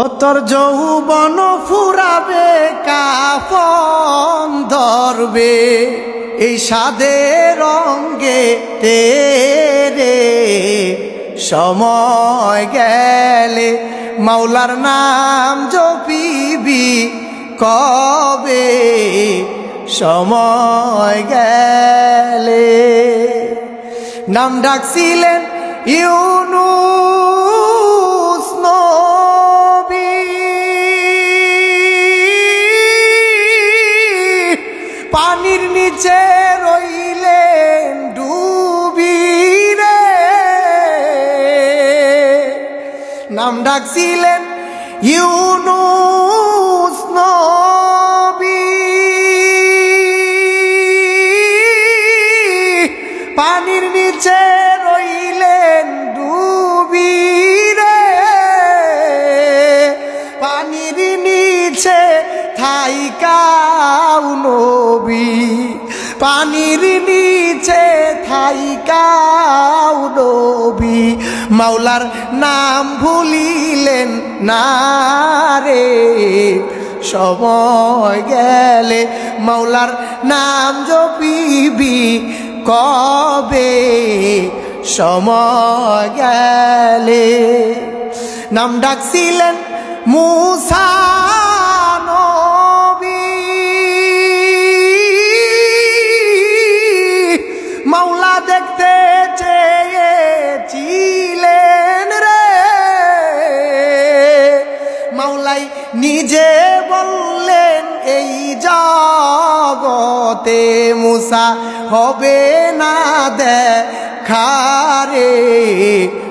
ও তোর যৌবন ফুরাবে, কাফন ধরবে, এই সাদে রঙ্গে তেরে। সময় গেলে মাওলার নাম জপিবি কবে? সময় গেলে নাম ডাকছিলেন ইউনুস পানির নিচে রইলেন ডুবি রে নাম ডাকছিলেন ইউনুস নবী। পানির নিচে রইলেন ডুবি রে পানির নিচে থাইকাও নবী, পানির নিচে থাইকাও নবী। মাওলার নাম ভুলিলেন না রে, সময় গেলে মাওলার নাম জপিবি কবে? সময় গেলে। নাম ডাকছিলেন মুসা নিজে বললেন, এই জগতে মুসা হবে না দেখারে।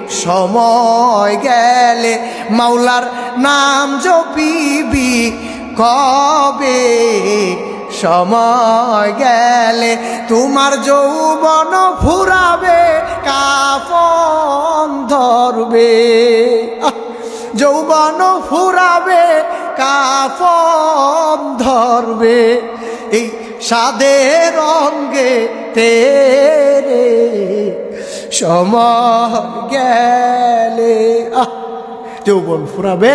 সময় গেলে মাওলার নাম জপিবি কবে? সময় গেলে তোমার যৌবন ফুরাবে, কাফন ধরবে! যৌবন ফুরাবে কাফন ধরবে এই সাদে রঙ্গে তেরে সময় গেলে। আহ যৌবন ফুরাবে